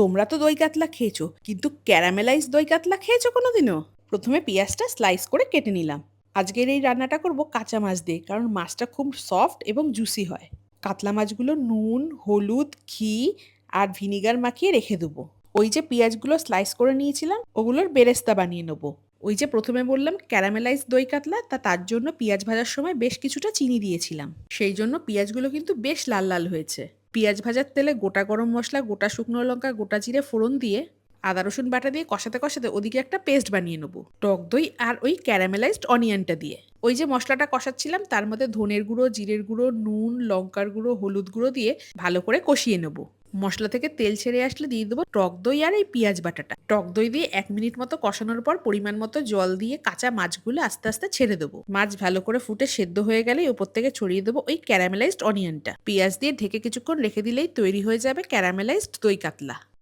তোমরা তো দই কাতলা খেয়েছো, কিন্তু ক্যারামেলাইজ দই কাতলা খেয়েছো কোনোদিনও? প্রথমে পেঁয়াজটা স্লাইস করে কেটে নিলাম। আজকের এই রান্নাটা করব কাঁচা মাছ দিয়ে, কারণ মাছটা খুব সফট এবং জুসি হয়। কাতলা মাছগুলো নুন, হলুদ, ঘি আর ভিনিগার মাখিয়ে রেখে দেবো। ওই যে পেঁয়াজগুলো স্লাইস করে নিয়েছিলাম, ওগুলোর বেরেস্তা বানিয়ে নেব। ওই যে প্রথমে বললাম ক্যারামেলাইজ দই কাতলা, তা তার জন্য পেঁয়াজ ভাজার সময় বেশ কিছুটা চিনি দিয়েছিলাম। সেই জন্য পেঁয়াজগুলো কিন্তু বেশ লাল লাল হয়েছে। পেঁয়াজ ভাজার তেলে গোটা গরম মশলা, গোটা শুকনো লঙ্কা, গোটা জিরে ফোড়ন দিয়ে আদা, রসুন বাটা দিয়ে কষাতে কষাতে ওদিকে একটা পেস্ট বানিয়ে নেব। টক দই আর ওই ক্যারামেলাইজড অনিয়নটা দিয়ে। ওই যে মশলাটা কষাচ্ছিলাম, তার মধ্যে ধনের গুঁড়ো, জিরের গুঁড়ো, নুন, লঙ্কার গুঁড়ো, হলুদ গুঁড়ো দিয়ে ভালো করে কষিয়ে নেব। মশলা থেকে তেল ছেড়ে আসলে দিয়ে দেবো টক দই আর এই পেঁয়াজ বাটাটা। টক দই দিয়ে এক মিনিট মতো কষানোর পর পরিমাণ মতো জল দিয়ে কাঁচা মাছগুলো আস্তে আস্তে ছেড়ে দেবো। মাছ ভালো করে ফুটে সেদ্ধ হয়ে গেলে উপর থেকে ছড়িয়ে দেবো ওই ক্যারামেলাইজড অনিয়নটা। পেঁয়াজ দিয়ে ঢেকে কিছুক্ষণ রেখে দিলেই তৈরি হয়ে যাবে ক্যারামেলাইজড দই কাতলা।